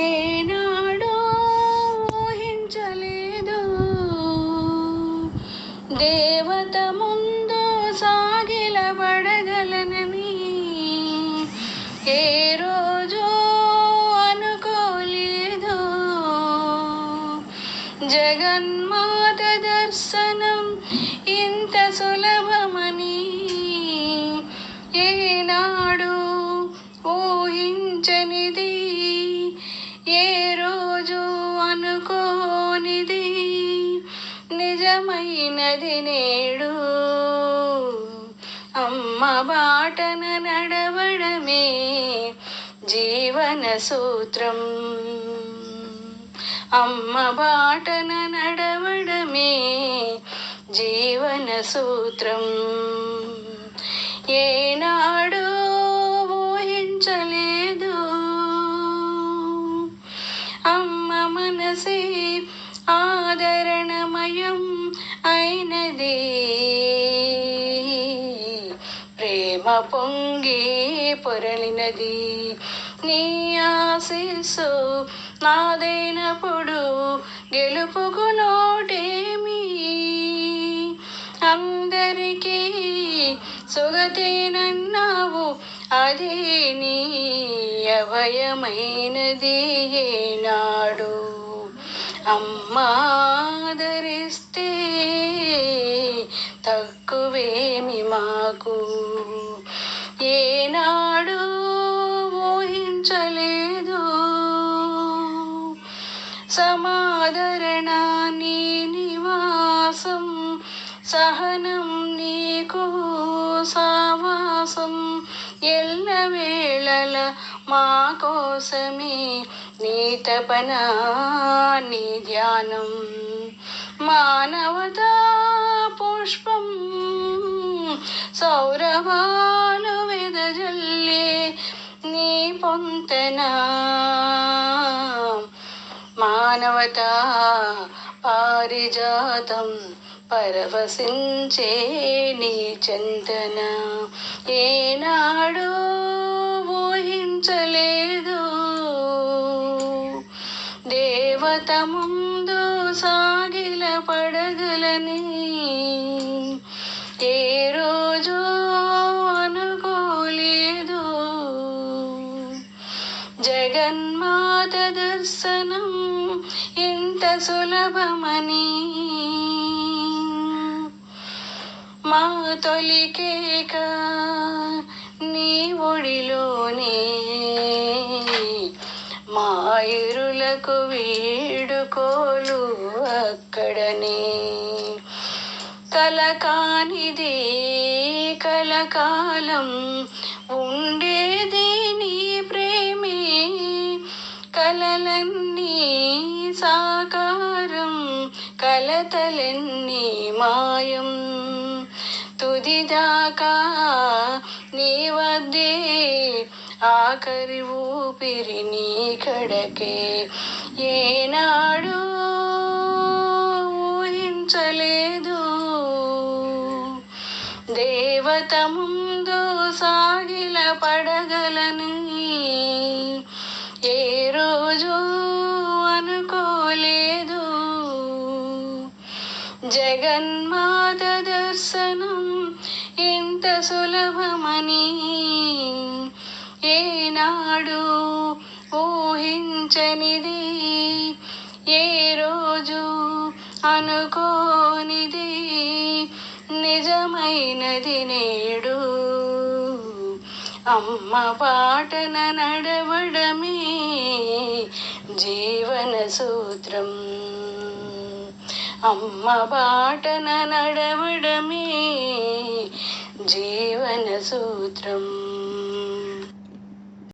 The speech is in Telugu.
ఏనాడో ఊహించలేదు. దేవత ముందు సాగిలబడగలనని ఏ రోజు అనుకోలేదు. జగన్మాత దర్శనం ఇంత సులభమని ఏనా నిజమైనది నేడు. అమ్మ బాటన నడవడమే జీవన సూత్రం. అమ్మ బాటన నడవడమే జీవన సూత్రం. ఏనాడు ఊహించలేదు. అమ్మ మనసే ఆదరణమయం అయినది. ప్రేమ పొంగి పొరలినది నీ ఆశీస్సు నాదైనప్పుడు గెలుపుకు నోటేమి. అందరికీ సుగతేనన్నావు అదే నీ అభయమైనది ఏనాడు. అమ్మాదరిస్తే తక్కువేమి మాకు. ఏనాడు ఊహించలేదు సమాదరణ నీ నివాసం సహనం నీకు సావాసం. ఎల్లవేళల మా కోసమే నీ తపన నీ ధ్యానం మానవతా పుష్పం సౌరభాలు వెదజల్లే నీ పొంతన. మానవతా పారిజాతం పరవశించే నీ చందన. ఏనాడు ఊహించలే దేవత సాగిల పడగలని ఏ రోజు అనుకోలేదు. జగన్మాత దర్శనం ఇంత సులభమని మా తొలికేక నీ ఒడిలోనే పైరులకు వీడుకోలు అక్కడనే. కలకానిది కలకాలం ఉండేది నీ ప్రేమే. కలలన్నీ సాకారం కలతలన్నీ మాయం. తుదిదాకా నీ వద్దే ఆఖరి ఊపిరి నీ కడకే. ఏనాడు ఊహించలేదు. దేవత ముందు సాగిల పడగలని ఏ రోజు అనుకోలేదు. జగన్మాత దర్శనం ఇంత సులభమని ఏనాడు ఊహించనిది ఏ రోజు అనుకోనిది నిజమైనది నేడు. అమ్మ పాటన నడవడమే జీవన సూత్రం. అమ్మ బాటన నడవడమే జీవన సూత్రం.